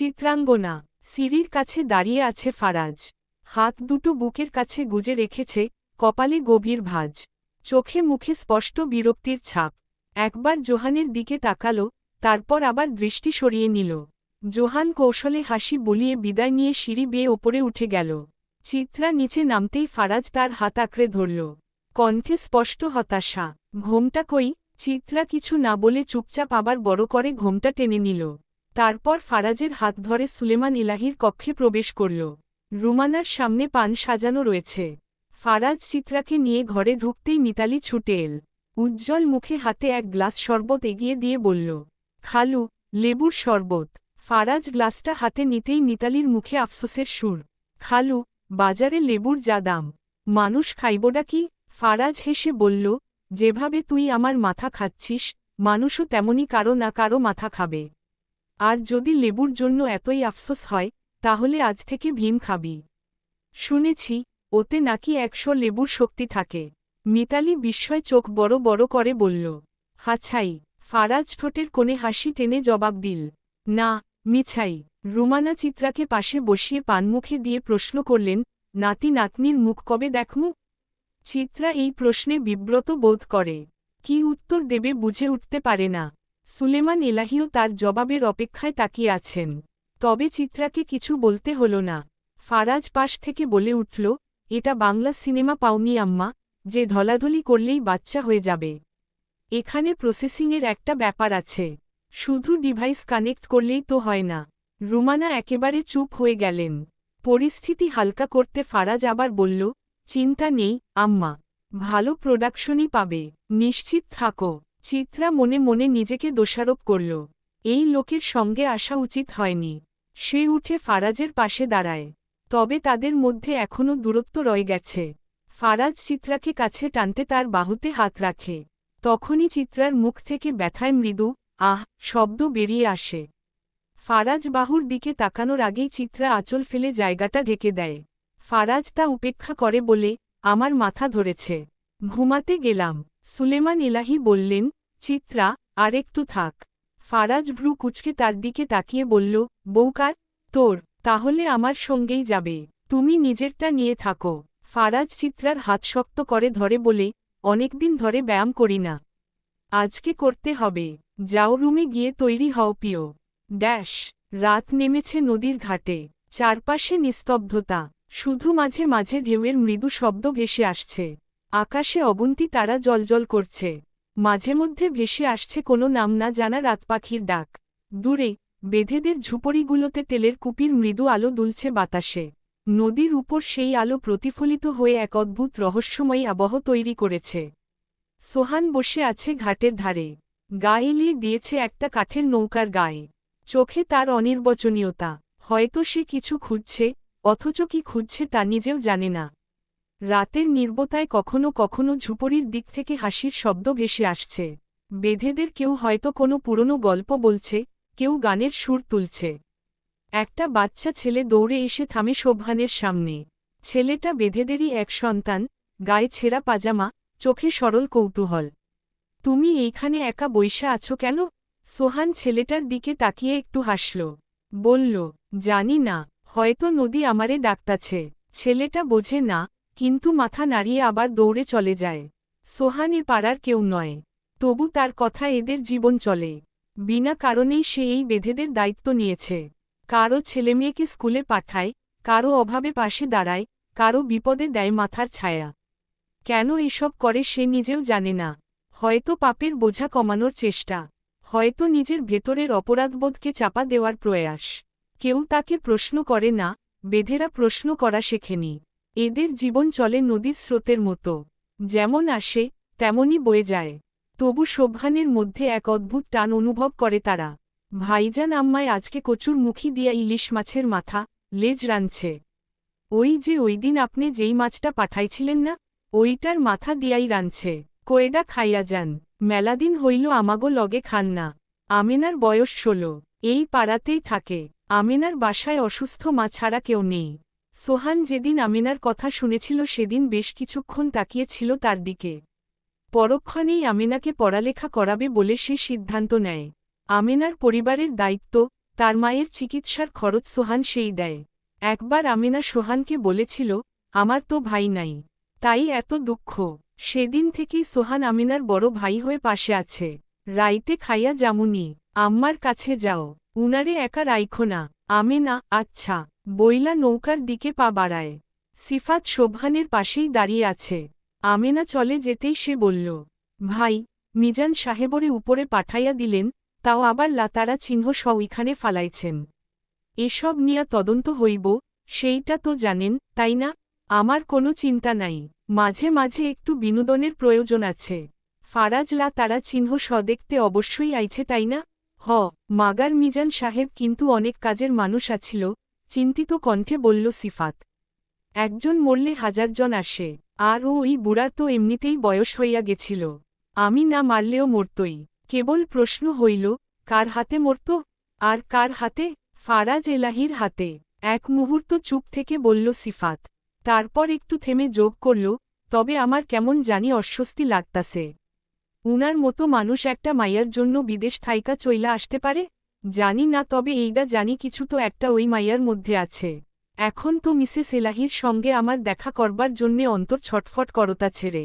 চিত্রাঙ্গনা, সিঁড়ির কাছে দাঁড়িয়ে আছে ফারাজ। হাত দুটো বুকের কাছে গুজে রেখেছে, কপালে গভীর ভাঁজ। চোখে মুখে স্পষ্ট বিরক্তির ছাপ। একবার জোহানের দিকে তাকাল, তারপর আবার দৃষ্টি সরিয়ে নিল। জোহান কৌশলে হাসি বলিয়ে বিদায় নিয়ে সিঁড়ি বেয়ে ওপরে উঠে গেল। চিত্রা নিচে নামতেই ফারাজ তার হাত আঁকড়ে ধরল। কণ্ঠে স্পষ্ট হতাশা, ঘোমটা কই? চিত্রা কিছু না বলে চুপচাপ আবার বড় করে ঘোমটা টেনে নিল। তারপর ফারাজের হাত ধরে সুলেমান ইলাহির কক্ষে প্রবেশ করল। রুমানার সামনে পান সাজানো রয়েছে। ফারাজ চিত্রাকে নিয়ে ঘরে ঢুকতেই মিতালি ছুটে এল। উজ্জ্বল মুখে হাতে এক গ্লাস শরবত এগিয়ে দিয়ে বলল, খালু, লেবুর শরবত। ফারাজ গ্লাসটা হাতে নিতেই মিতালির মুখে আফসোসের সুর, খালু, বাজারে লেবুর যা দাম, মানুষ খাইবডা কি? ফারাজ হেসে বলল, যেভাবে তুই আমার মাথা খাচ্ছিস, মানুষও তেমনি কারও না কারও মাথা খাবে। আর যদি লেবুর জন্য এতই আফসোস হয়, তাহলে আজ থেকে ভীম খাবি। শুনেছি, ওতে নাকি একশো লেবুর শক্তি থাকে। মিতালি বিস্ময় চোখ বড় বড় করে বলল, হাছাই, ফারাজ ঠোঁটের কোণে হাসি টেনে জবাব দিল, না, মিছাই। রুমানা চিত্রাকে পাশে বসিয়ে পানমুখে দিয়ে প্রশ্ন করলেন, নাতি নাতনির মুখ কবে দেখমু? চিত্রা এই প্রশ্নে বিব্রত বোধ করে, কি উত্তর দেবে বুঝে উঠতে পারে না। সুলেমান এলাহিও তার জবাবের অপেক্ষায় তাকিয়ে আছেন। তবে চিত্রাকে কিছু বলতে হল না। ফারাজ পাশ থেকে বলে উঠল, এটা বাংলা সিনেমা পাওনি আম্মা, যে ধলাধলি করলেই বাচ্চা হয়ে যাবে। এখানে প্রসেসিংয়ের একটা ব্যাপার আছে। শুধু ডিভাইস কানেক্ট করলেই তো হয় না। রুমানা একেবারে চুপ হয়ে গেলেন। পরিস্থিতি হালকা করতে ফারাজ আবার বলল, চিন্তা নেই, আম্মা। ভালো প্রোডাকশনই পাবে। নিশ্চিত থাকো। চিত্রা মনে মনে নিজেকে দোষারোপ করল। এই লোকের সঙ্গে আসা উচিত হয়নি। সে উঠে ফারাজের পাশে দাঁড়ায়। তবে তাদের মধ্যে এখনও দূরত্ব রয়ে গেছে। ফারাজ চিত্রাকে কাছে টানতে তার বাহুতে হাত রাখে। তখনই চিত্রার মুখ থেকে ব্যথায় মৃদু, আহ! শব্দ বেরিয়ে আসে। ফারাজ বাহুর দিকে তাকানোর আগেই চিত্রা আঁচল ফেলে জায়গাটা ঢেকে দেয়। ফারাজ তা উপেক্ষা করে বলে, আমার মাথা ধরেছে। ঘুমাতে গেলাম। সুলেমান ইলাহি বললেন, চিত্রা আর একটু থাক। ফারাজ ভ্রু কুচকে তার দিকে তাকিয়ে বলল বৌকার তোর, তাহলে আমার সঙ্গেই যাবে। তুমি নিজেরটা নিয়ে থাকো। ফারাজ চিত্রার হাত শক্ত করে ধরে বলে, অনেকদিন ধরে ব্যায়াম করি না। আজকে করতে হবে। যাও রুমে গিয়ে তৈরি হও পিও। ড্যাশ, রাত নেমেছে নদীর ঘাটে। চারপাশে নিস্তব্ধতা। শুধু মাঝে মাঝে ঢেউয়ের মৃদু শব্দ ভেসে আসছে। আকাশে অবন্তি তারা জলজল করছে। মাঝে মধ্যে ভেসে আসছে কোনো নাম না জানা রাত পাখির ডাক। দূরে, বেধেদের ঝুপড়িগুলোতে তেলের কুপির মৃদু আলো দুলছে বাতাসে। নদীর উপর সেই আলো প্রতিফলিত হয়ে এক অদ্ভুত রহস্যময়ী আবহ তৈরি করেছে। সোহান বসে আছে ঘাটের ধারে। গায়ে দিয়েছে একটা কাঠের নৌকার গায়ে। চোখে তার অনির্বচনীয়তা। হয়তো সে কিছু খুঁজছে, অথচ কি খুঁজছে তা নিজেও জানে না। রাতের নির্বতায় কখনো কখনো ঝুপড়ির দিক থেকে হাসির শব্দ ভেসে আসছে। বেধেদের কেউ হয়তো কোনো পুরনো গল্প বলছে, কেউ গানের সুর তুলছে। একটা বাচ্চা ছেলে দৌড়ে এসে থামে শোভানের সামনে। ছেলেটা বেধেদেরই এক সন্তান, গায়ে ছেঁড়া পাজামা, চোখে সরল কৌতূহল। তুমি এইখানে একা বৈশা আছো কেন? সোহান ছেলেটার দিকে তাকিয়ে একটু হাসল। বলল, জানি না, হয়তো নদী আমারে ডাকতাছে। ছেলেটা বোঝে না কিন্তু মাথা নাড়িয়ে আবার দৌড়ে চলে যায়। সোহান পাড়ার কেউ নয়। তবু তার কথা এদের জীবন চলে। বিনা কারণেই সে এই বেধেদের দায়িত্ব নিয়েছে। কারও ছেলেমেয়েকে স্কুলে পাঠায়, কারও অভাবে পাশে দাঁড়ায়, কারও বিপদে দেয় মাথার ছায়া। কেন এসব করে সে নিজেও জানে না। হয়তো পাপের বোঝা কমানোর চেষ্টা। হয়তো নিজের ভেতরের অপরাধবোধকে চাপা দেওয়ার প্রয়াস। কেউ তাকে প্রশ্ন করে না, বেধেরা প্রশ্ন করা শেখেনি। এদের জীবন চলে নদীর স্রোতের মতো। যেমন আসে, তেমনই বয়ে যায়। তবু শোভানের মধ্যে এক অদ্ভুত টান অনুভব করে তারা। ভাইজান আম্মায় আজকে কচুর মুখী দিয়া ইলিশ মাছের মাথা, লেজ রানছে ওই যে ওই দিন আপনি যেই মাছটা পাঠাইছিলেন না, ওইটার মাথা দিয়াই রানছে কোয়েডা খাইয়া যান? মেলাদিন হইল আমাগো লগে খান না। আমেনার বয়স ষোলো। এই পাড়াতেই থাকে। আমেনার বাসায় অসুস্থ মা ছাড়া কেউ নেই। সোহান যেদিন আমেনার কথা শুনেছিল সেদিন বেশ কিছুক্ষণ তাকিয়েছিল তার দিকে। পরক্ষণেই আমেনাকে পড়ালেখা করাবে বলে সে সিদ্ধান্ত নেয়। আমেনার পরিবারের দায়িত্ব, তার মায়ের চিকিৎসার খরচ সোহান সেই দেয়। একবার আমিনা সোহানকে বলেছিল, আমার তো ভাই নাই। তাই এত দুঃখ। সেদিন থেকেই সোহান আমিনার বড় ভাই হয়ে পাশে আছে। রাইতে খাইয়া জামুনি আম্মার কাছে যাও। উনারে একা রাইখো না। আমেনা আচ্ছা। বইলা নৌকার দিকে পা বাড়ায়। সিফাত শোভানের পাশেই দাঁড়িয়ে আছে। আমেনা চলে যেতেই সে বলল, ভাই, মিজান সাহেবরে উপরে পাঠাইয়া দিলেন, তাও আবার লাতারা চিহ্ন স ওইখানে ফালাইছেন। এসব নিয়া তদন্ত হইব, সেইটা তো জানেন, তাই না? আমার কোনো চিন্তা নাই। মাঝে মাঝে একটু বিনোদনের প্রয়োজন আছে। ফারাজলা তারা চিহ্ন স দেখতে অবশ্যই আইছে, তাই না? হ, মাগার মিজান সাহেব কিন্তু অনেক কাজের মানুষ আছিল চিন্তিত কণ্ঠে বলল, সিফাত। একজন মরলে হাজারজন আসে। আর ওই বুড়ার তো এমনিতেই বয়স হইয়া গেছিল। আমি না মারলেও মরতই। কেবল প্রশ্ন হইল, কার হাতে মরত? আর কার হাতে? ফারাজ এলাহির হাতে। এক মুহূর্ত চুপ থেকে বলল, সিফাত। তারপর একটু থেমে যোগ করল, তবে আমার কেমন জানি অস্বস্তি লাগতাছে। উনার মতো মানুষ একটা মাইয়ার জন্য বিদেশ থাইকা চইলা আসতে পারে? জানি না তবে এইটা জানি কিছু তো একটা ওই মাইয়ার মধ্যে আছে। এখন তো মিসেস এলাহির সঙ্গে আমার দেখা করবার জন্যে অন্তর ছটফট করতা ছেড়ে।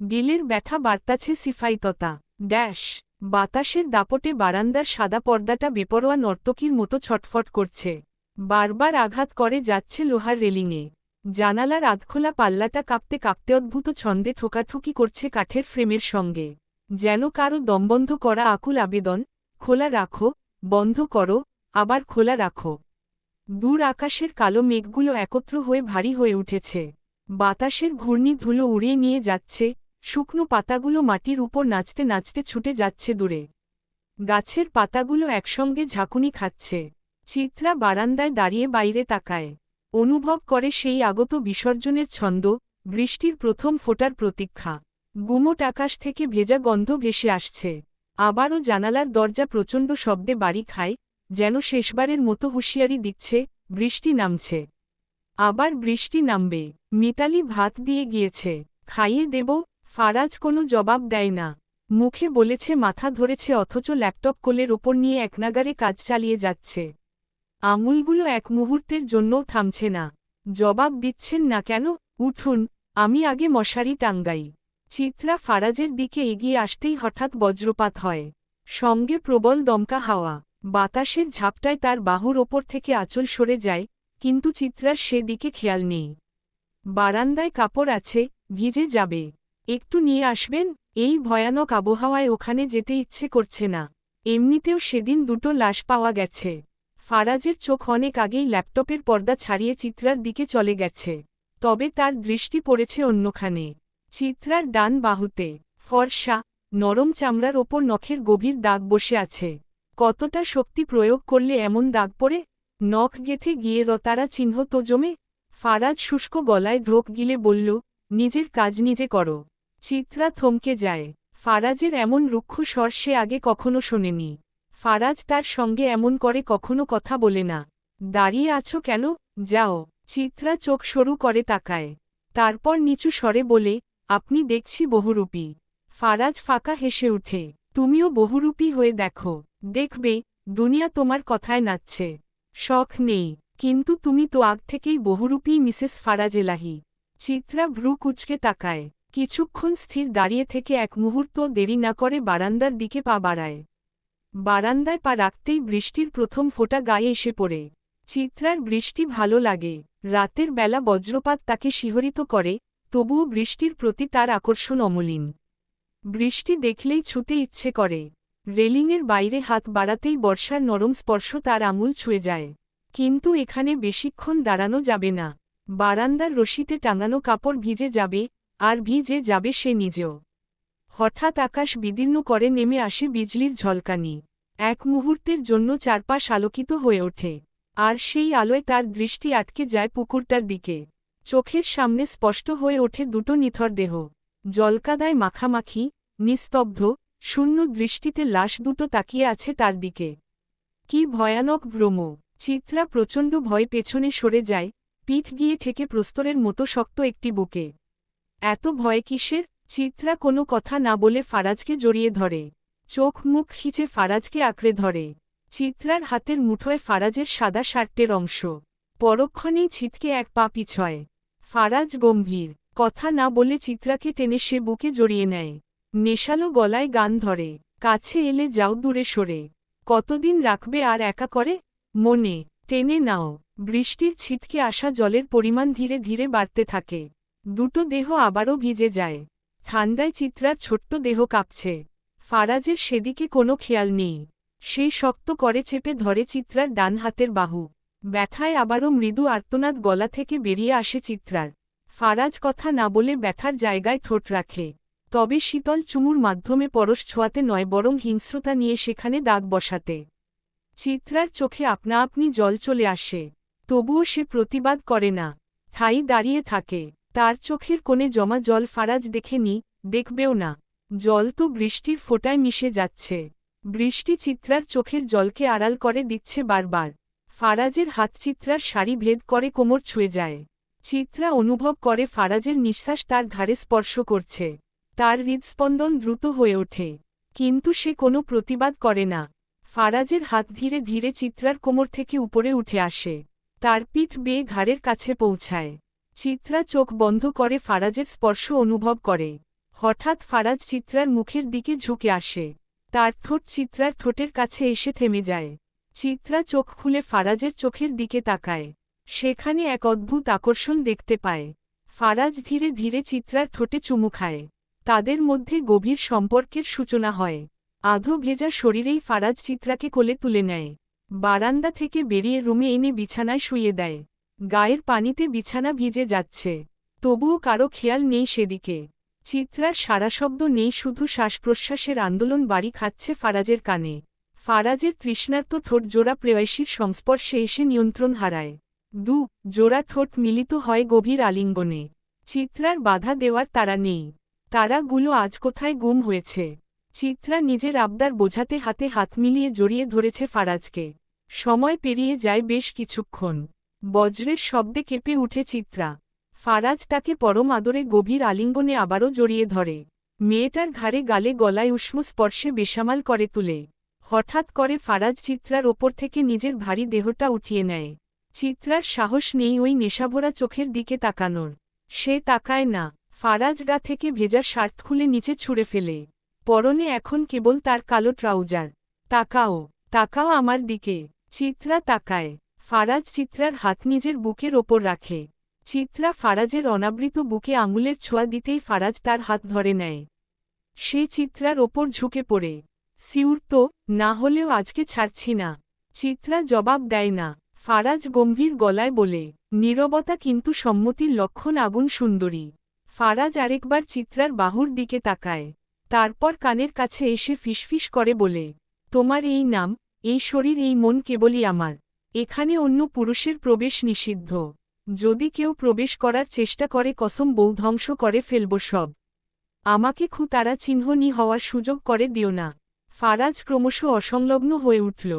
গিলের ব্যথা বার্তাছে সিফাইততা। ড্যাশ, বাতাসের দাপটে বারান্দার সাদা পর্দাটা বেপরোয়া নর্তকীর মতো ছটফট করছে। বারবার আঘাত করে যাচ্ছে লোহার রেলিংয়ে জানালার আধখোলা পাল্লাটা কাঁপতে কাঁপতে অদ্ভুত ছন্দে ঠোকাঠুকি করছে কাঠের ফ্রেমের সঙ্গে। যেন কারও দমবন্ধ করা আকুল আবেদন, খোলা রাখো বন্ধ করো, আবার খোলা রাখো। দূর আকাশের কালো মেঘগুলো একত্র হয়ে ভারী হয়ে উঠেছে। বাতাসের ঘূর্ণি ধুলো উড়িয়ে নিয়ে যাচ্ছে, শুকনো পাতাগুলো মাটির উপর নাচতে নাচতে ছুটে যাচ্ছে দূরে। গাছের পাতাগুলো একসঙ্গে ঝাঁকুনি খাচ্ছে। চিত্রা বারান্দায় দাঁড়িয়ে বাইরে তাকায়। অনুভব করে সেই আগত বিসর্জনের ছন্দ, বৃষ্টির প্রথম ফোটার প্রতীক্ষা। গুমোট আকাশ থেকে ভেজা গন্ধ ভেসে আসছে। আবারও জানালার দরজা প্রচণ্ড শব্দে বাড়ি খায়, যেন শেষবারের মতো হুঁশিয়ারি দিচ্ছে, বৃষ্টি নামছে। আবার বৃষ্টি নামবে। মিতালি ভাত দিয়ে গিয়েছে। খাইয়ে দেব, ফারাজ কোনো জবাব দেয় না। মুখে বলেছে মাথা ধরেছে অথচ ল্যাপটপ কোলের ওপর নিয়ে একনাগারে কাজ চালিয়ে যাচ্ছে। আঙুলগুলো এক মুহূর্তের জন্যও থামছে না। জবাব দিচ্ছেন না কেন? উঠুন, আমি আগে মশারি টাঙ্গাই। চিত্রা ফারাজের দিকে এগিয়ে আসতেই হঠাৎ বজ্রপাত হয়। সঙ্গে প্রবল দমকা হাওয়া। বাতাসের ঝাপটায় তার বাহুর ওপর থেকে আঁচল সরে যায়, কিন্তু চিত্রার সে দিকে খেয়াল নেই। বারান্দায় কাপড় আছে, ভিজে যাবে। একটু নিয়ে আসবেন, এই ভয়ানক আবহাওয়ায় ওখানে যেতে ইচ্ছে করছে না। এমনিতেও সেদিন দুটো লাশ পাওয়া গেছে। ফারাজের চোখ অনেক আগেই ল্যাপটপের পর্দা ছাড়িয়ে চিত্রার দিকে চলে গেছে। তবে তার দৃষ্টি পড়েছে অন্যখানে। চিত্রার ডান বাহুতে ফর্সা, নরম চামড়ার ওপর নখের গভীর দাগ বসে আছে। কতটা শক্তি প্রয়োগ করলে এমন দাগ পড়ে? নখ গেথে গিয়ে রতারা চিহ্ন তো জমে। ফারাজ শুষ্ক গলায় ঢোক গিলে বলল, নিজের কাজ নিজে করো। চিত্রা থমকে যায়। ফারাজের এমন রুক্ষ স্বর সে আগে কখনো শোনেনি। ফারাজ তার সঙ্গে এমন করে কখনো কথা বলে না। দাঁড়িয়ে আছো কেন? যাও। চিত্রা চোখ সরু করে তাকায়। তারপর নিচু স্বরে বলে আপনি দেখছি বহুরূপী। ফারাজ ফাঁকা হেসে উঠে, তুমিও বহুরূপী হয়ে দেখো। দেখবে, দুনিয়া তোমার কথায় নাচছে। শখ নেই, কিন্তু তুমি তো আগ থেকেই বহুরূপী মিসেস ফারাজ এলাহি। চিত্রা ভ্রু কুচকে তাকায়, কিছুক্ষণ স্থির দাঁড়িয়ে থেকে এক মুহূর্ত দেরি না করে বারান্দার দিকে পা বাড়ায়। বারান্দায় পা রাখতেই বৃষ্টির প্রথম ফোঁটা গায়ে এসে পড়ে। চিত্রার বৃষ্টি ভালো লাগে। রাতের বেলা বজ্রপাত তাকে শিহরিত করে তবুও বৃষ্টির প্রতি তার আকর্ষণ অমলিন। বৃষ্টি দেখলেই ছুতে ইচ্ছে করে। রেলিংয়ের বাইরে হাত বাড়াতেই বর্ষার নরম স্পর্শ তার আঙুল ছুঁয়ে যায়। কিন্তু এখানে বেশিক্ষণ দাঁড়ানো যাবে না। বারান্দার রশিতে টাঙানো কাপড় ভিজে যাবে, আর ভিজে যাবে সে নিজেও। হঠাৎ আকাশ বিদীর্ণ করে নেমে আসে বিজলির ঝলকানি। এক মুহূর্তের জন্য চারপাশ আলোকিত হয়ে ওঠে। আর সেই আলোয় তার দৃষ্টি আটকে যায় পুকুরটার দিকে। চোখের সামনে স্পষ্ট হয়ে ওঠে দুটো নিথর দেহ। জলকাদায় মাখামাখি, নিস্তব্ধ, শূন্য দৃষ্টিতে লাশ দুটো তাকিয়ে আছে তার দিকে। কি ভয়ানক ভ্রম! চিত্রা প্রচণ্ড ভয় পেছনে সরে যায়, পিঠ গিয়ে ঠেকে প্রস্তরের মতো শক্ত একটি বুকে। এত ভয় কিসের? চিত্রা কোনো কথা না বলে ফারাজকে জড়িয়ে ধরে। চোখ মুখ খিচে ফারাজকে আঁকড়ে ধরে। চিত্রার হাতের মুঠোয় ফারাজের সাদা শার্টের অংশ। পরক্ষণেই ছিটকে এক পা পিছয়। ফারাজ গম্ভীর, কথা না বলে চিত্রাকে টেনে সে বুকে জড়িয়ে নেয়। নেশালো গলায় গান ধরে, কাছে এলে যাও দূরে সরে। কতদিন রাখবে আর একা করে? মনে, টেনে নাও, বৃষ্টির ছিটকে আসা জলের পরিমাণ ধীরে ধীরে বাড়তে থাকে। দুটো দেহ আবারও ভিজে যায়। ঠান্ডায় চিত্রার ছোট্ট দেহ কাঁপছে। ফারাজের সেদিকে কোনো খেয়াল নেই। সেই শক্ত করে চেপে ধরে চিত্রার ডান হাতের বাহু। ব্যথায় আবারও মৃদু আর্তনাদ গলা থেকে বেরিয়ে আসে চিত্রার। ফারাজ কথা না বলে ব্যথার জায়গায় ঠোঁট রাখে। তবে শীতল চুমুর মাধ্যমে পরশ ছোঁয়াতে নয়, বরং হিংস্রতা নিয়ে সেখানে দাগ বসাতে। চিত্রার চোখে আপনা আপনি জল চলে আসে। তবুও সে প্রতিবাদ করে না। ঠাই দাঁড়িয়ে থাকে। তার চোখের কোণে জমা জল ফারাজ দেখেনি দেখবেও না। জল তো বৃষ্টির ফোঁটায় মিশে যাচ্ছে। বৃষ্টি চিত্রার চোখের জলকে আড়াল করে দিচ্ছে বারবার। ফারাজের হাত চিত্রার শাড়ি ভেদ করে কোমর ছুঁয়ে যায়। চিত্রা অনুভব করে ফারাজের নিঃশ্বাস তার ঘাড়ে স্পর্শ করছে। তার হৃদস্পন্দন দ্রুত হয়ে ওঠে। কিন্তু সে কোনো প্রতিবাদ করে না। ফারাজের হাত ধীরে ধীরে চিত্রার কোমর থেকে উপরে উঠে আসে। তার পিঠ বেয়ে ঘাড়ের কাছে পৌঁছায়। চিত্রা চোখ বন্ধ করে ফারাজের স্পর্শ অনুভব করে। হঠাৎ ফারাজ চিত্রার মুখের দিকে ঝুঁকে আসে। তার ঠোঁট চিত্রার ঠোঁটের কাছে এসে থেমে যায়। চিত্রা চোখ খুলে ফারাজের চোখের দিকে তাকায়। সেখানে এক অদ্ভুত আকর্ষণ দেখতে পায়। ফারাজ ধীরে ধীরে চিত্রার ঠোঁটে চুমু খায়। তাদের মধ্যে গভীর সম্পর্কের সূচনা হয়। আধো ভেজা শরীরেই ফারাজ চিত্রাকে কোলে তুলে নেয়। বারান্দা থেকে বেরিয়ে রুমে এনে বিছানায় শুয়ে দেয়। গায়ের পানিতে বিছানা ভিজে যাচ্ছে। তবুও কারও খেয়াল নেই সেদিকে। চিত্রার সারা শব্দ নেই, শুধু শ্বাসপ্রশ্বাসের আন্দোলন বাড়ি খাচ্ছে ফারাজের কানে। ফারাজের তৃষ্ণার্ত ঠোঁট জোড়া প্রেয়সীর সংস্পর্শে এসে নিয়ন্ত্রণ হারায়। দু, জোড়া ঠোঁট মিলিত হয় গভীর আলিঙ্গনে। চিত্রার বাধা দেওয়ার তারা নেই। তারাগুলো আজ কোথায় গুম হয়েছে? চিত্রা নিজের আবদার বোঝাতে হাতে হাত মিলিয়ে জড়িয়ে ধরেছে ফারাজকে। সময় পেরিয়ে যায় বেশ কিছুক্ষণ। বজ্রের শব্দে কেঁপে উঠে চিত্রা। ফারাজ তাকে পরম আদরে গভীর আলিঙ্গনে আবারও জড়িয়ে ধরে। মেয়েটার ঘাড়ে গালে গলায় উষ্ম স্পর্শে বেসামাল করে তুলে। হঠাৎ করে ফারাজ চিত্রার ওপর থেকে নিজের ভারী দেহটা উঠিয়ে নেয়। চিত্রার সাহস নেই ওই নেশাভরা চোখের দিকে তাকানোর। সে তাকায় না, ফারাজ গা থেকে ভেজা শার্ট খুলে নিচে ছুঁড়ে ফেলে। পরনে এখন কেবল তার কালো ট্রাউজার। তাকাও তাকাও আমার দিকে। চিত্রা তাকায়, ফারাজ চিত্রার হাত নিজের বুকের ওপর রাখে। চিত্রা ফারাজের অনাবৃত বুকে আঙুলের ছোঁয়া দিতেই ফারাজ তার হাত ধরে নেয়। সে চিত্রার ওপর ঝুঁকে পড়ে। সিউর তো, না হলেও আজকে ছাড়ছি না। চিত্রা জবাব দেয় না। ফারাজ গম্ভীর গলায় বলে, নীরবতা কিন্তু সম্মতির লক্ষণ আগুন সুন্দরী। ফারাজ আরেকবার চিত্রার বাহুর দিকে তাকায়। তারপর কানের কাছে এসে ফিসফিস করে বলে, তোমার এই নাম, এই শরীর, এই মন কেবলই আমার। এখানে অন্য পুরুষের প্রবেশ নিষিদ্ধ। যদি কেউ প্রবেশ করার চেষ্টা করে কসম বউ ধ্বংস করে ফেলব সব। আমাকে খু তারা চিহ্ননি হওয়ার সুযোগ করে দিও না। ফারাজ ক্রমশ অসংলগ্ন হয়ে উঠল।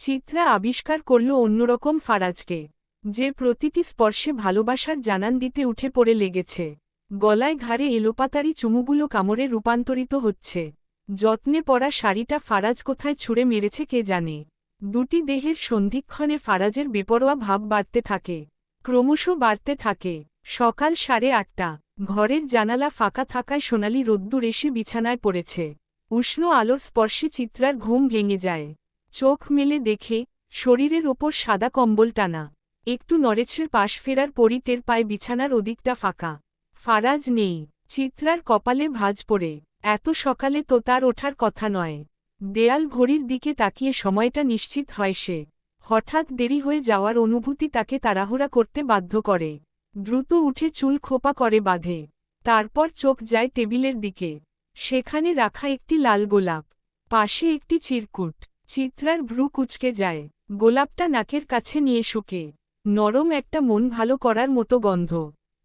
চিত্রা আবিষ্কার করল অন্যরকম ফারাজকে, যে প্রতিটি স্পর্শে ভালোবাসার জানান দিতে উঠে পড়ে লেগেছে। গলায় ঘাড়ে এলোপাতারি চুমুগুলো কামড়ে রূপান্তরিত হচ্ছে। যত্নে পরা শাড়িটা ফারাজ কোথায় ছুঁড়ে মেরেছে কে জানে? দুটি দেহের সন্ধিক্ষণে ফারাজের বেপরোয়া ভাব বাড়তে থাকে। ক্রমশ বাড়তে থাকে। সকাল সাড়ে আটটা। ঘরের জানালা ফাঁকা থাকায় সোনালি রোদ্দুর এসে বিছানায় পড়েছে। উষ্ণ আলোর স্পর্শে চিত্রার ঘুম ভেঙে যায়। চোখ মেলে দেখে, শরীরের ওপর সাদা কম্বল টানা। একটু নড়েছে পাশ ফেরার পরি টের পায় বিছানার ওদিকটা ফাঁকা। ফারাজ নেই, চিত্রার কপালে ভাজ পড়ে। এত সকালে তো তার ওঠার কথা নয়। দেয়াল ঘড়ির দিকে তাকিয়ে সময়টা নিশ্চিত হয় সে। হঠাৎ দেরি হয়ে যাওয়ার অনুভূতি তাকে তাড়াহুড়া করতে বাধ্য করে। দ্রুত উঠে চুল খোপা করে বাঁধে। তারপর চোখ যায় টেবিলের দিকে। সেখানে রাখা একটি লাল গোলাপ, পাশে একটি চিরকুট। চিত্রার ভ্রু কুচকে যায়। গোলাপটা নাকের কাছে নিয়ে শুকে। নরম একটা মন ভালো করার মতো গন্ধ।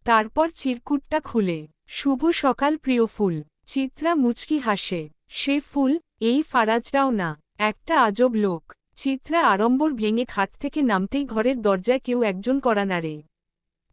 তারপর চিরকুটটা খুলে। শুভ সকাল প্রিয় ফুল। চিত্রা মুচকি হাসে। সে ফুল, এই ফারাজরাও না, একটা আজব লোক। চিত্রা আড়ম্বর ভেঙে খাট থেকে নামতেই ঘরের দরজায় কেউ একজন করা নাড়ে।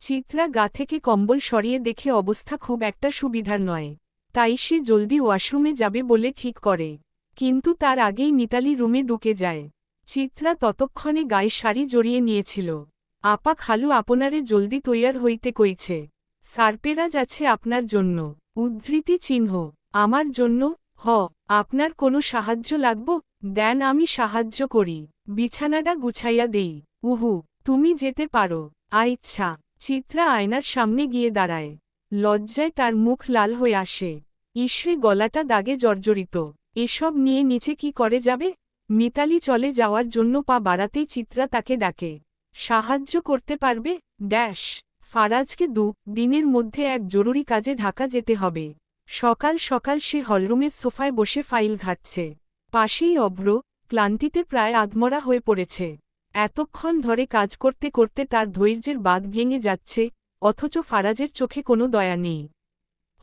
চিত্রা গা থেকে কম্বল সরিয়ে দেখে অবস্থা খুব একটা সুবিধার নয়। তাই সে জলদি ওয়াশরুমে যাবে বলে ঠিক করে। কিন্তু তার আগেই মিতালি রুমে ঢুকে যায়। চিত্রা ততক্ষণে গায়ে শাড়ি জড়িয়ে নিয়েছিল। আপা খালু আপনারে জলদি তৈয়ার হইতে কইছে। সারপেরাজ আছে আপনার জন্য। উদ্ধৃতি চিহ্ন। আমার জন্য? হ, আপনার কোনো সাহায্য লাগব? দেন আমি সাহায্য করি। বিছানাটা গুছাইয়া দেই। উহু, তুমি যেতে পারো। আইচ্ছা চিত্রা আয়নার সামনে গিয়ে দাঁড়ায়। লজ্জায় তার মুখ লাল হয়ে আসে। ইসরে গলাটা দাগে জর্জরিত। এসব নিয়ে নিচে কি করে যাবে? মিতালি চলে যাওয়ার জন্য পা বাড়াতেই চিত্রা তাকে ডাকে। সাহায্য করতে পারবে? ড্যাশ! ফারাজকে দু দিনের মধ্যে এক জরুরি কাজে ঢাকা যেতে হবে। সকাল সকাল সে হলরুমের সোফায় বসে ফাইল ঘাটছে। পাশেই অভ্র, ক্লান্তিতে প্রায় আধমরা হয়ে পড়েছে। এতক্ষণ ধরে কাজ করতে করতে তার ধৈর্যের বাঁধ ভেঙে যাচ্ছে অথচ ফারাজের চোখে কোনো দয়া নেই।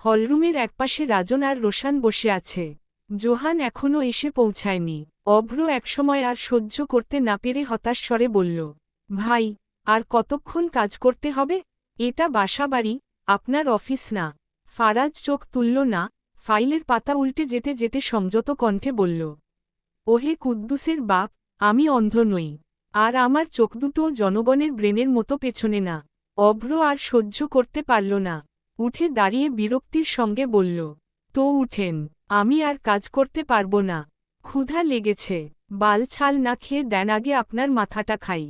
হলরুমের একপাশে রাজন আর রোশান বসে আছে। জোহান এখনও এসে পৌঁছায়নি। অভ্র একসময় আর সহ্য করতে না পেরে হতাশ স্বরে বলল, ভাই, আর কতক্ষণ কাজ করতে হবে? এটা বাসাবাড়ি, আপনার অফিস না ফারাজ চোখ তুলল না, ফাইলের পাতা উল্টে যেতে যেতে সংযত কণ্ঠে বলল, ওহে কুদ্দুসের বাপ, আমি অন্ধ নই। আর আমার চোখ দুটো জনগণের ব্রেনের মতো পেছনে না। অভ্র আর সহ্য করতে পারল না। উঠে দাঁড়িয়ে বিরক্তির সঙ্গে বলল, তো উঠেন, আমি আর কাজ করতে পারব না। ক্ষুধা লেগেছে, বাল ছাল না খেয়ে দেন আগে আপনার মাথাটা খাই।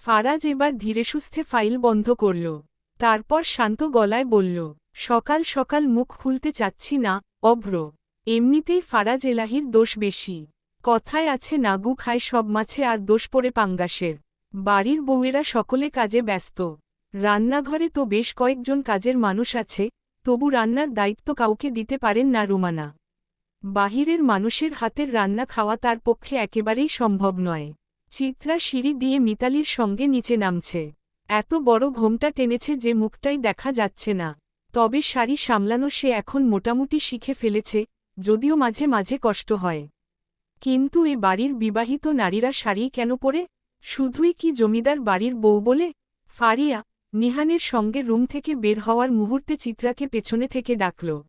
ফারাজ এবার ধীরেসুস্থে ফাইল বন্ধ করল, তারপর শান্ত গলায় বলল, সকাল সকাল মুখ খুলতে চাচ্ছি না, অভ্র। এমনিতেই ফারাজ এলাহির দোষ বেশি। কথায় আছে নাগু খায় সব মাছে আর দোষ পড়ে পাঙ্গাসের। বাড়ির বউয়েরা সকলে কাজে ব্যস্ত। রান্নাঘরে তো বেশ কয়েকজন কাজের মানুষ আছে, তবু রান্নার দায়িত্ব কাউকে দিতে পারেন না রুমানা। বাহিরের মানুষের হাতের রান্না খাওয়া তার পক্ষে একেবারেই সম্ভব নয়। চিত্রা সিঁড়ি দিয়ে মিতালির সঙ্গে নিচে নামছে। এত বড় ঘোমটা টেনেছে যে মুখটাই দেখা যাচ্ছে না। তবে শাড়ি সামলানো সে এখন মোটামুটি শিখে ফেলেছে, যদিও মাঝে মাঝে কষ্ট হয়। কিন্তু এ বাড়ির বিবাহিত নারীরা শাড়ি কেন পরে? শুধুই কি জমিদার বাড়ির বউ বলে? ফারিয়া নিহানের সঙ্গে রুম থেকে বের হওয়ার মুহূর্তে চিত্রাকে পেছনে থেকে ডাকল।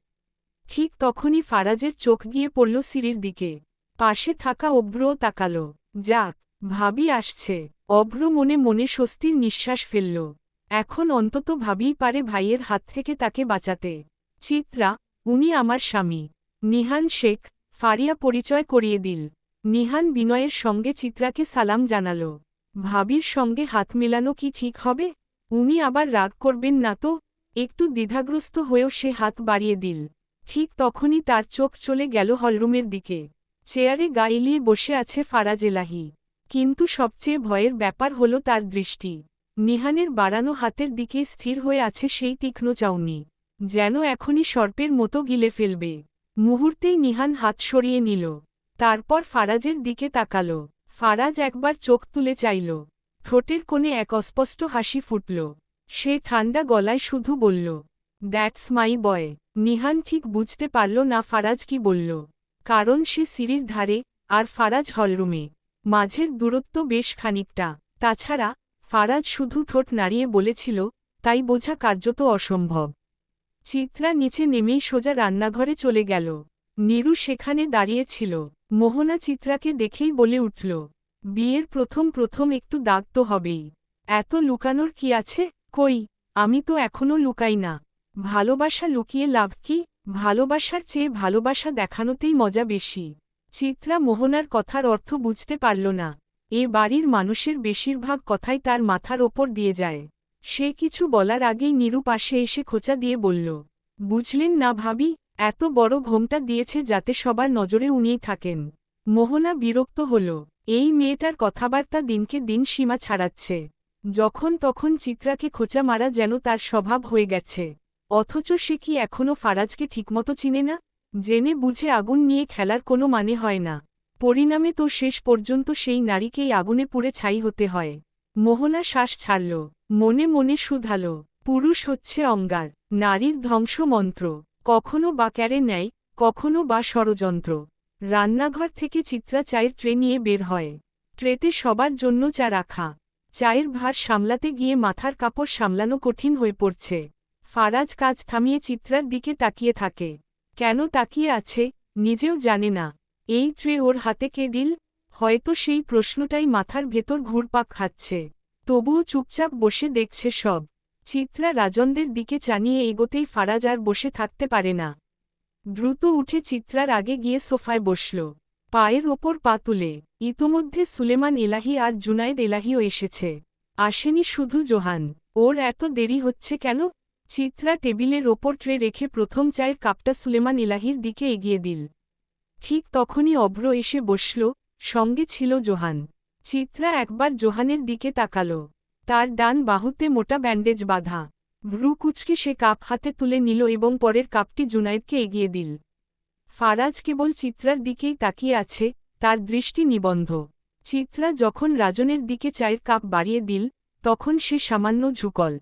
ঠিক তখনই ফারাজের চোখ গিয়ে পড়ল সিঁড়ির দিকে। পাশে থাকা অভ্রও তাকাল। যাক, ভাবি আসছে। অভ্র মনে মনে স্বস্তির নিঃশ্বাস ফেলল। এখন অন্তত ভাবিই পারে ভাইয়ের হাত থেকে তাকে বাঁচাতে। চিত্রা, উনি আমার স্বামী। নিহান শেখ, ফারিয়া পরিচয় করিয়ে দিল। নিহান বিনয়ের সঙ্গে চিত্রাকে সালাম জানাল। ভাবির সঙ্গে হাত মেলানো কি ঠিক হবে? উনি আবার রাগ করবেন না তো? একটু দ্বিধাগ্রস্ত হয়েও সে হাত বাড়িয়ে দিল। ঠিক তখনই তার চোখ চলে গেল হলরুমের দিকে। চেয়ারে গাইলিয়ে বসে আছে ফারাজ এলাহি। কিন্তু সবচেয়ে ভয়ের ব্যাপার হল তার দৃষ্টি। নিহানের বাড়ানো হাতের দিকে স্থির হয়ে আছে সেই তীক্ষ্ণ চাউনি। যেন এখনই সর্পের মতো গিলে ফেলবে। মুহূর্তেই নিহান হাত সরিয়ে নিল। তারপর ফারাজের দিকে তাকাল। ফারাজ একবার চোখ তুলে চাইল। ঠোঁটের কোণে এক অস্পষ্ট হাসি ফুটল। সে ঠান্ডা গলায় শুধু বলল দ্যাটস মাই বয় নিহান ঠিক বুঝতে পারল না ফারাজ কি বলল। কারণ সে সিঁড়ির ধারে আর ফারাজ হলরুমে। মাঝের দূরত্ব বেশ খানিকটা। তাছাড়া, ফারাজ শুধু ঠোঁট নাড়িয়ে বলেছিল, তাই বোঝা কার্যত অসম্ভব। চিত্রা নিচে নেমেই সোজা রান্নাঘরে চলে গেল। নীরু সেখানে দাঁড়িয়েছিল মোহনা চিত্রাকে দেখেই বলে উঠল বিয়ের প্রথম প্রথম একটু দাগ তো হবেই। এত লুকানোর কি আছে? কই? আমি তো এখনও লুকাই না। ভালোবাসা লুকিয়ে লাভ কি? ভালোবাসার চেয়ে ভালোবাসা দেখানোতেই মজা বেশি। চিত্রা মোহনার কথার অর্থ বুঝতে পারল না। এ বাড়ির মানুষের বেশিরভাগ কথাই তার মাথার ওপর দিয়ে যায়। সে কিছু বলার আগেই নিরু পাশে এসে খোঁচা দিয়ে বলল, বুঝলেন না ভাবি, এত বড় ঘোমটা দিয়েছে যাতে সবার নজরে উনিই থাকেন। মোহনা বিরক্ত হল। এই মেয়েটার কথাবার্তা দিনকে দিন সীমা ছাড়াচ্ছে। যখন তখন চিত্রাকে খোঁচা মারা যেন তার স্বভাব হয়ে গেছে। অথচ সে কি এখনও ফারাজকে ঠিকমতো চিনে না? জেনে বুঝে আগুন নিয়ে খেলার কোনো মানে হয় না। পরিণামে তো শেষ পর্যন্ত সেই নারীকেই আগুনে পুড়ে ছাই হতে হয়। মোহনা শ্বাস ছাড়ল। মনে মনে শুধাল। পুরুষ হচ্ছে অঙ্গার। নারীর ধ্বংস মন্ত্র। কখনো বা ক্যারে নেয় কখনো বা ষড়যন্ত্র। রান্নাঘর থেকে চিত্রা চায়ের ট্রে নিয়ে বের হয়। ট্রেতে সবার জন্য চা রাখা। চায়ের ভার সামলাতে গিয়ে মাথার কাপড় সামলানো কঠিন হয়ে পড়ছে। ফারাজ কাজ থামিয়ে চিত্রার দিকে তাকিয়ে থাকে। কেন তাকিয়ে আছে, নিজেও জানে না। এই ট্রে ওর হাতে কে দিল? হয়তো সেই প্রশ্নটাই মাথার ভেতর ঘুরপাক খাচ্ছে। তবুও চুপচাপ বসে দেখছে সব। চিত্রা রাজনদের দিকে চানিয়ে এগোতেই ফারাজ আর বসে থাকতে পারে না। দ্রুত উঠে চিত্রার আগে গিয়ে সোফায় বসল। পায়ের ওপর পা তুলে। ইতোমধ্যে সুলেমান এলাহি আর জুনায়েদ এলাহিও এসেছে। আসেনি শুধু জোহান। ওর এত দেরি হচ্ছে কেন? চিত্রা টেবিলের ওপর ট্রে রেখে প্রথম চায়ের কাপটা সুলেমান এলাহির দিকে এগিয়ে দিল। ঠিক তখনই অভ্র এসে বসল। সঙ্গে ছিল জোহান। চিত্রা একবার জোহানের দিকে তাকাল। তার ডান বাহুতে মোটা ব্যান্ডেজ বাঁধা। ভ্রু কুচকে সে কাপ হাতে তুলে নিল এবং পরের কাপটি জুনায়েদকে এগিয়ে দিল। ফারাজ কেবল চিত্রার দিকেই তাকিয়ে আছে, তার দৃষ্টি নিবন্ধ। চিত্রা যখন রাজনের দিকে চায়ের কাপ বাড়িয়ে দিল, তখন সে সামান্য ঝুকল।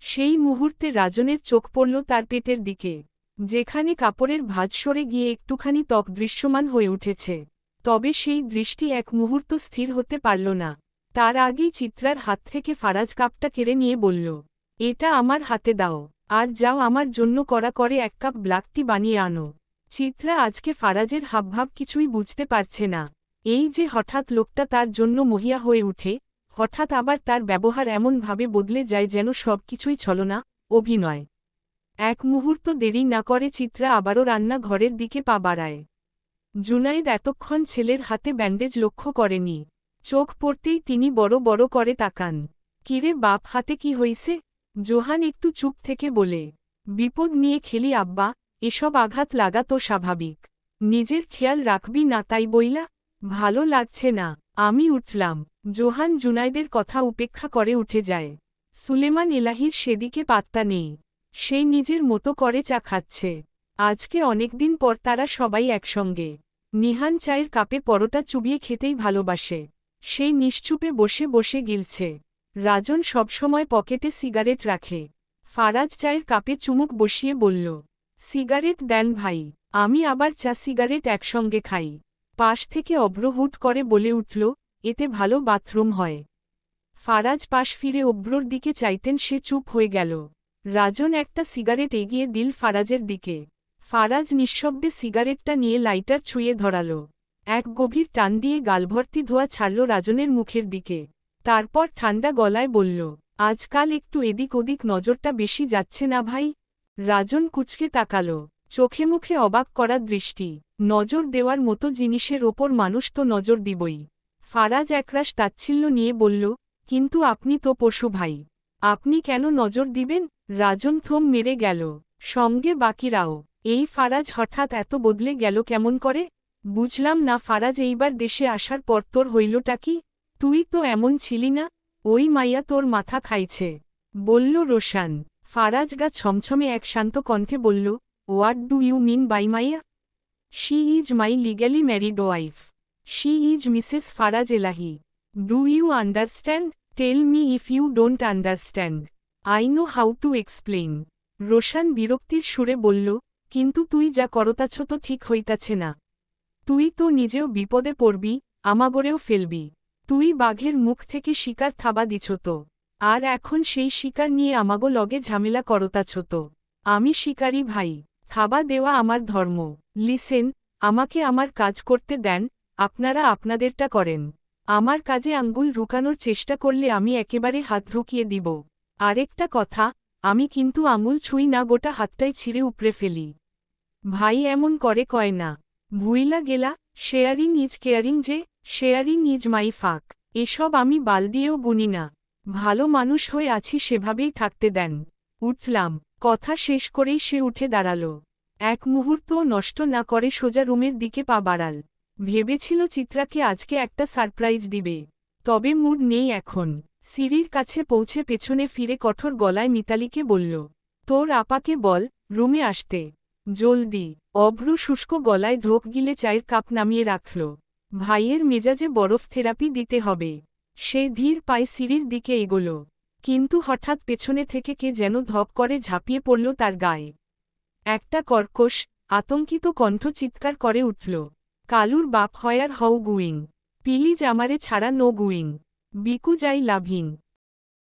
সেই মুহূর্তে রাজনের চোখ পড়ল তার পেটের দিকে, যেখানে কাপড়ের ভাঁজ সরে গিয়ে একটুখানি ত্বক দৃশ্যমান হয়ে উঠেছে। তবে সেই দৃষ্টি এক মুহূর্ত স্থির হতে পারল না। তার আগেই চিত্রার হাত থেকে ফারাজ কাপটা কেড়ে নিয়ে বলল এটা আমার হাতে দাও। আর যাও আমার জন্য করা করে এক কাপ ব্ল্যাক টি বানিয়ে আনো। চিত্রা আজকে ফারাজের হাবভাব কিছুই বুঝতে পারছে না। এই যে হঠাৎ লোকটা তার জন্য মহিয়া হয়ে উঠে, হঠাৎ আবার তার ব্যবহার এমনভাবে বদলে যায় যেন সব কিছুই ছলনা, অভিনয়। এক মুহূর্ত দেরি না করে চিত্রা আবারও রান্না ঘরের দিকে পা বাড়ায়। জুনাইদ এতক্ষণ ছেলের হাতে ব্যান্ডেজ লক্ষ্য করেনি। চোখ পড়তেই তিনি বড় বড় করে তাকান। কিরে বাপ, হাতে কি হইছে? জোহান একটু চুপ থেকে বলে, বিপদ নিয়ে খেলি আব্বা, এসব আঘাত লাগা তো স্বাভাবিক। নিজের খেয়াল রাখবি না তাই বইলা, ভালো লাগছে না, আমি উঠলাম। জোহান জুনাইদের কথা উপেক্ষা করে উঠে যায়। সুলেমান এলাহির সেদিকে পাত্তা নেই। সে নিজের মতো করে চা খাচ্ছে। আজকে অনেকদিন পর তারা সবাই একসঙ্গে। নিহান চায়ের কাপে পরোটা চুবিয়ে খেতেই ভালোবাসে। সে নিশ্চুপে বসে বসে গিলছে। রাজন সবসময় পকেটে সিগারেট রাখে। ফারাজ চায়ের কাপে চুমুক বসিয়ে বলল, সিগারেট দেন ভাই, আমি আবার চা সিগারেট একসঙ্গে খাই। পাশ থেকে অব্রহুট করে বলে উঠল, এতে ভালো বাথরুম হয়। ফারাজ পাশ ফিরে অব্রর দিকে চাইতেন সে চুপ হয়ে গেল। রাজন একটা সিগারেট এগিয়ে দিল ফারাজের দিকে। ফারাজ নিঃশব্দে সিগারেটটা নিয়ে লাইটার ছুঁয়ে ধরাল। এক গভীর টান দিয়ে গালভর্তি ধোয়া ছাড়ল রাজনের মুখের দিকে। তারপর ঠান্ডা গলায় বলল, আজকাল একটু এদিক ওদিক নজরটা বেশি যাচ্ছে না ভাই? রাজন কুচকে তাকাল, চোখে মুখে অবাক করা দৃষ্টি, নজর দেওয়ার মতো জিনিসের ওপর মানুষ তো নজর দিবই। ফারাজ একরাশ তাচ্ছিল্য নিয়ে বলল, কিন্তু আপনি তো পশু ভাই, আপনি কেন নজর দিবেন? রাজন থম মেরে গেল, সঙ্গে বাকিরাও এই ফারাজ হঠাৎ এত বদলে গেল কেমন করে? বুঝলাম না ফারাজ, এইবার দেশে আসার পর তোর হইলটা কি? তুই তো এমন ছিলি না, ওই মাইয়া তোর মাথা খাইছে। বলল রোশান। ফারাজ গা ছমছমে এক শান্ত কণ্ঠে বলল what do you mean by মাইয়া? She is my legally married wife she is missus Faraz Elahi. Do you understand tell me if you don't understand I know how to explain Roshan বিরক্তির সুরে বলল, কিন্তু তুই যা করতাছ তো ঠিক হইতাছে না। তুই তো নিজেও বিপদে পড়বি, আমাগরেও ফেলবি। তুই বাঘের মুখ থেকে শিকার থাবা দিছ তো। আর এখন সেই শিকার নিয়ে আমাগো লগে ঝামেলা করতাছ তো। আমি শিকারী ভাই, থাবা দেওয়া আমার ধর্ম। লিসেন, আমাকে আমার কাজ করতে দেন, আপনারা আপনাদেরটা করেন। আমার কাজে আঙ্গুল রুকানোর চেষ্টা করলে আমি একেবারে হাত ঢুকিয়ে দিব। আরেকটা কথা, আমি কিন্তু আঙুল ছুঁই না, গোটা হাতটাই ছিঁড়ে উপড়ে ফেলি। ভাই এমন করে কয় না, ভুইলা গেলা, শেয়ারিং ইজ কেয়ারিং যে শেয়ারিং ইজ মাই ফাক। এসব আমি বাল দিয়েও গুনি না। ভালো মানুষ হয়ে আছি সেভাবেই থাকতে দেন। উঠলাম। কথা শেষ করেই সে উঠে দাঁড়াল। এক মুহূর্তও নষ্ট না করে সোজা রুমের দিকে পা বাড়াল। ভেবেছিল চিত্রাকে আজকে একটা সারপ্রাইজ দিবে। তবে মুড নেই এখন। সিঁড়ির কাছে পৌঁছে পেছনে ফিরে কঠোর গলায় মিতালিকে বলল, তোর আপাকে বল, রুমে আসতে। জলদি, অভ্র শুষ্ক গলায় ঢোক গিলে চায়ের কাপ নামিয়ে রাখল। ভাইয়ের মেজাজে বরফ থেরাপি দিতে হবে। সে ধীর পায়ে সিঁড়ির দিকে এগোল। কিন্তু হঠাৎ পেছনে থেকে কে যেন ধপ করে ঝাঁপিয়ে পড়ল তার গায়ে। একটা কর্কশ, আতঙ্কিত কণ্ঠ চিৎকার করে উঠল, কালুর বাপ হয়ার হউ গুইং, পিলি জামারে ছাড়া নো গুইং, বিকু যাই লাভিং।